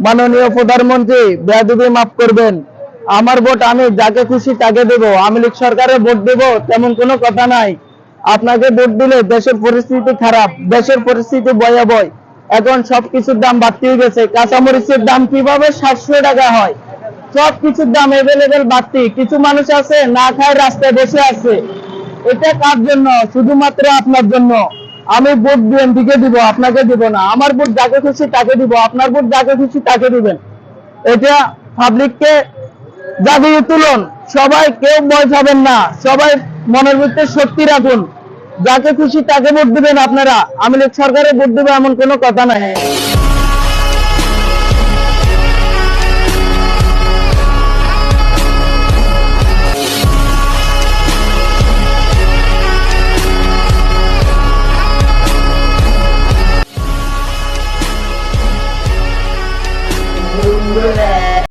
মাননীয় প্রধানমন্ত্রী, বেয়াদবি মাফ করবেন। আমার ভোট আমি যাকে খুশি তাকে দেব। আমি লীগ সরকারে ভোট দেব, তেমন কোনো কথা নাই। আপনাকে ভোট দিলে দেশের পরিস্থিতি খারাপ, দেশের পরিস্থিতি ভয়াবহ। এখন সবকিছুর দাম বাড়তে গেছে। কাঁচামরিচের দাম কীভাবে সাতশো টাকা হয়? সব কিছুর দাম এভেলেবেল বাড়তি কিছু মানুষ আছে, না খায়, রাস্তায় বসে আছে। এটা কার জন্য? শুধুমাত্র আপনার জন্য। আমি ভোট বিএনপিকে দিব, আপনাকে দিব না। আমার ভোট যাকে খুশি তাকে দিব, আপনার ভোট যাকে খুশি তাকে দিবেন। এটা পাবলিককে জাগিয়ে তুলুন। সবাই কেউ ভয় পাবেন না। সবাই মনের ভিতরে শক্তি রাখুন। যাকে খুশি তাকে ভোট দিবেন আপনারা। আমি সরকারে ভোট দেবো এমন কোনো কথা নাই। Roulette.